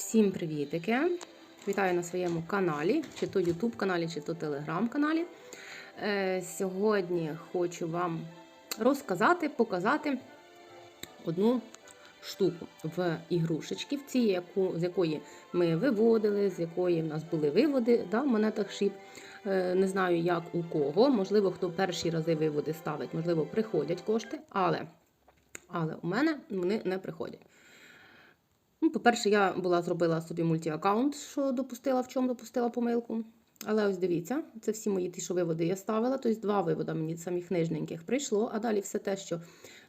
Всім привітики! Вітаю на своєму каналі, чи то YouTube каналі, чи то Telegram каналі. Е, Сьогодні хочу вам розказати, показати одну штуку в ігрушечки, в цій, яку, з якої ми виводили, з якої в нас були виводи да, в монетах шип. Е, Не знаю, як у кого. Можливо, хто перші рази виводи ставить, можливо, приходять кошти, але, але у мене вони не приходять. Ну, по-перше, я була зробила собі мультіаккаунт, що допустила, в чому допустила помилку. Але ось дивіться, це всі мої ті, що виводи я ставила. Тобто два виводи мені самих нижненьких прийшло, а далі все те, що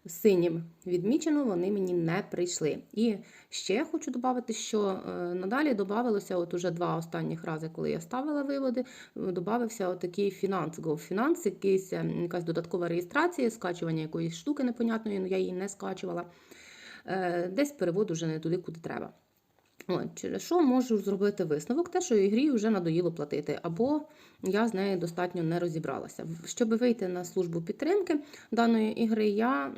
синім відмічено, вони мені не прийшли. І ще хочу додати, що е, надалі додавалося, от уже два останніх рази, коли я ставила виводи, додавався отакий фінанс, GoFinance, якийсь, е, якась додаткова реєстрація, скачування якоїсь штуки непонятної, але я її не скачувала. Е, десь перевод уже не туди, куди треба. От, через що можу зробити висновок, те, що ігрі вже надоїло платити, або я з нею достатньо не розібралася. Щоб вийти на службу підтримки даної ігри, я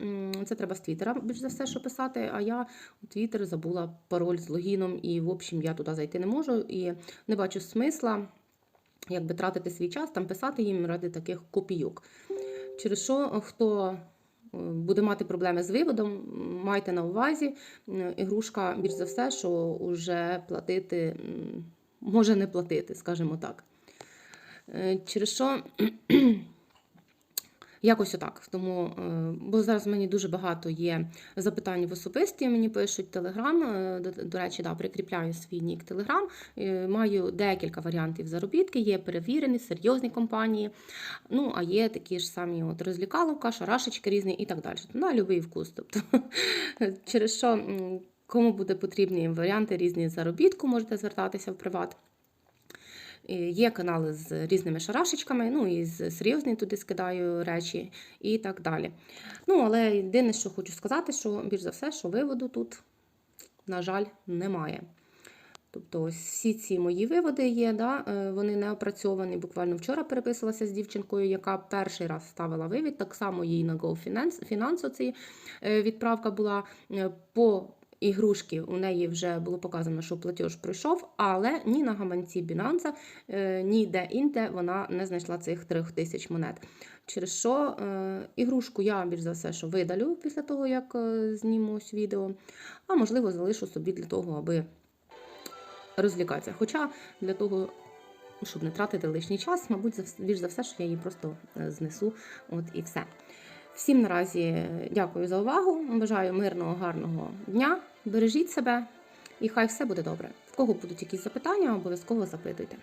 це треба з Твіттера більш за все, що писати. А я у Твіттер забула пароль з логіном, і, в общем, я туди зайти не можу і не бачу смисла якби тратити свій час, там писати їм ради таких копійок. Через що хто буде мати проблеми з виводом, майте на увазі, ігрушка, більш за все, що вже платити може не платити, скажімо так. Е, Через що якось отак. Тому, е, бо зараз мені дуже багато є запитань в особисті. Мені пишуть Телеграм. До, речі, да, прикріпляю свій нік Телеграм. Маю декілька варіантів заробітки. Є перевірені, серйозні компанії. Ну, а є такі ж самі от розлікаловка, шарашечки різні і так далі. На любий вкус. Тобто, через що кому буде потрібні варіанти різні заробітку, можете звертатися в приват. І Є канали з різними шарашечками, ну і з серйозні туди скидаю речі і так далі. Ну, але єдине, що хочу сказати, що більш за все, що виводу тут, на жаль, немає. Тобто, всі ці мої виводи є, да, е, вони не опрацьовані. Буквально вчора переписувалася з дівчинкою, яка перший раз ставила вивід. Так само їй на GoFinance ці е, відправка була е, по ігрушки. У неї вже було показано, що платеж пройшов, але ні на гаманці Binance, е, ні де інде вона не знайшла цих 3 тисяч монет. Через що е, ігрушку я більш за все, що видалю після того, як е, зніму відео, а можливо залишу собі для того, аби розлікатися. Хоча для того, щоб не тратити лишній час, мабуть, більш за все, що я її просто знесу. От і все. Всім наразі дякую за увагу. Бажаю мирного, гарного дня. Бережіть себе і хай все буде добре. В кого будуть якісь запитання, обов'язково запитуйте.